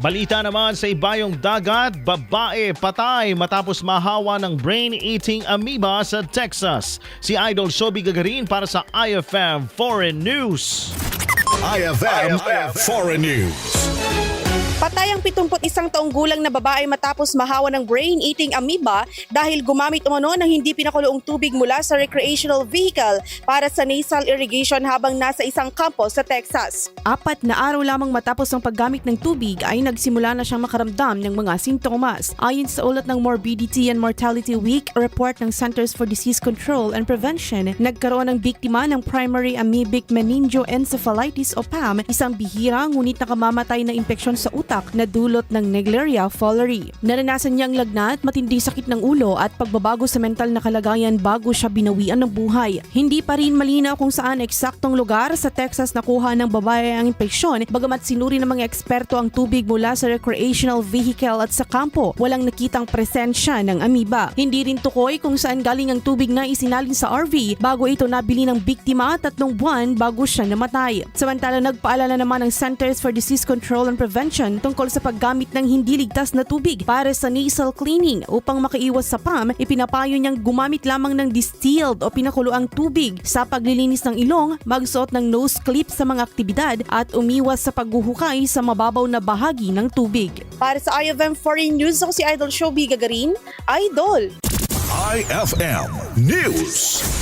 Balita naman sa ibayong dagat, babae patay matapos mahawa ng brain-eating amoeba sa Texas. Si Idol Shobi Gagarin para sa IFM Foreign News. IFM, Foreign News. Patay ang 71 taong gulang na babae matapos mahawa ng brain-eating amoeba dahil gumamit umano ng hindi pinakuloong tubig mula sa recreational vehicle para sa nasal irrigation habang nasa isang kampo sa Texas. Apat na araw lamang matapos ang paggamit ng tubig ay nagsimula na siyang makaramdam ng mga sintomas. Ayon sa ulat ng Morbidity and Mortality Week report ng Centers for Disease Control and Prevention, nagkaroon ng biktima ng primary amoebic meningoencephalitis o PAM, isang bihira ngunit nakamamatay na impeksyon sa utak na dulot ng Naegleria fowleri. Naranasan niyang lagnat, matinding sakit ng ulo at pagbabago sa mental na kalagayan bago siya binawian ng buhay. Hindi pa rin malinaw kung saan eksaktong lugar sa Texas nakuha ng babae ang impeksyon bagamat sinuri ng mga eksperto ang tubig mula sa recreational vehicle at sa kampo. Walang nakitang presensya ng amoeba. Hindi rin tukoy kung saan galing ang tubig na isinalin sa RV bago ito nabili ng biktima tatlong buwan bago siya namatay. Samantala nagpaalala naman ng Centers for Disease Control and Prevention tungkol sa paggamit ng hindi ligtas na tubig para sa nasal cleaning upang makaiwas sa PAM, ipinapayo niyang gumamit lamang ng distilled o pinakuloang tubig sa paglilinis ng ilong, magsuot ng nose clip sa mga aktibidad at umiwas sa paghuhukay sa mababaw na bahagi ng tubig. Para sa IFM Foreign News, ako si Idol Showbiz Gagarin, Idol! IFM News.